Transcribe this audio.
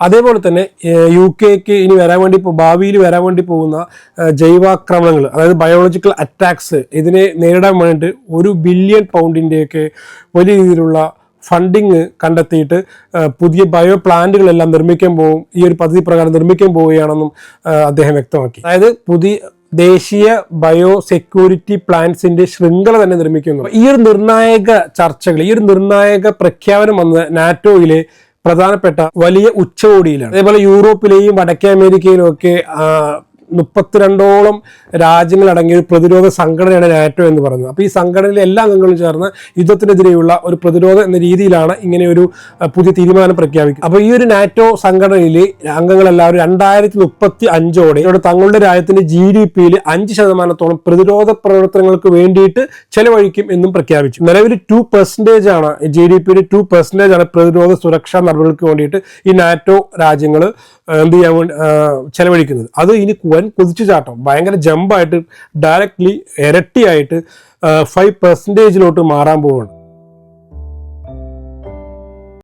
അതേപോലെ തന്നെ യു കെക്ക് ഇനി വരാൻ വേണ്ടി ഭാവിയിൽ വരാൻ വേണ്ടി പോകുന്ന ജൈവാക്രമണങ്ങൾ അതായത് ബയോളജിക്കൽ അറ്റാക്സ് ഇതിനെ നേരിടാൻ വേണ്ടിയിട്ട് ഒരു ബില്യൺ പൗണ്ടിന്റെയൊക്കെ വലിയ രീതിയിലുള്ള ഫണ്ടിങ് കണ്ടെത്തിയിട്ട് പുതിയ ബയോ പ്ലാന്റുകളെല്ലാം നിർമ്മിക്കാൻ പോകും ഈ ഒരു പദ്ധതി പ്രകാരം നിർമ്മിക്കാൻ പോവുകയാണെന്നും അദ്ദേഹം വ്യക്തമാക്കി. അതായത് പുതിയ ദേശീയ ബയോ സെക്യൂരിറ്റി പ്ലാൻസിന്റെ ശൃംഖല തന്നെ നിർമ്മിക്കുന്നു ഈ ഒരു നിർണായക ചർച്ചകൾ ഈ ഒരു നിർണായക പ്രഖ്യാപനം വന്നത് നാറ്റോയിലെ പ്രധാനപ്പെട്ട വലിയ ഉച്ചകോടിയിലാണ്. അതേപോലെ യൂറോപ്പിലെയും വടക്കേ അമേരിക്കയിലും ഒക്കെ മുപ്പത്തിരണ്ടോളം രാജ്യങ്ങളടങ്ങിയ ഒരു പ്രതിരോധ സംഘടനയാണ് നാറ്റോ എന്ന് പറയുന്നത്. അപ്പോൾ ഈ സംഘടനയിലെ എല്ലാ അംഗങ്ങളും ചേർന്ന് യുദ്ധത്തിനെതിരെയുള്ള ഒരു പ്രതിരോധം എന്ന രീതിയിലാണ് ഇങ്ങനെ ഒരു പുതിയ തീരുമാനം പ്രഖ്യാപിക്കുന്നത്. അപ്പോൾ ഈ ഒരു നാറ്റോ സംഘടനയിലെ അംഗങ്ങളെല്ലാവരും രണ്ടായിരത്തി മുപ്പത്തി അഞ്ചോടെ ഇവിടെ തങ്ങളുടെ രാജ്യത്തിന്റെ ജി ഡി പിയിൽ അഞ്ച് ശതമാനത്തോളം പ്രതിരോധ പ്രവർത്തനങ്ങൾക്ക് വേണ്ടിയിട്ട് ചെലവഴിക്കും എന്നും പ്രഖ്യാപിച്ചു. നിലവിൽ ടു പെർസെന്റേജ് ആണ് ജി ഡി പിയുടെ ടു പെർസെന്റേജ് ആണ് പ്രതിരോധ സുരക്ഷാ നടപടികൾക്ക് വേണ്ടിയിട്ട് ഈ നാറ്റോ രാജ്യങ്ങൾ എന്ത് ചെയ്യാൻ ചെലവഴിക്കുന്നത്. അത് ഇനി വൻ കുതിച്ചുചാട്ടം ഭയങ്കര ജമ്പായിട്ട് ഡയറക്റ്റ്ലി ഇരട്ടിയായിട്ട് ഫൈവ് പെർസെന്റേജിലോട്ട് മാറാൻ പോവുകയാണ്.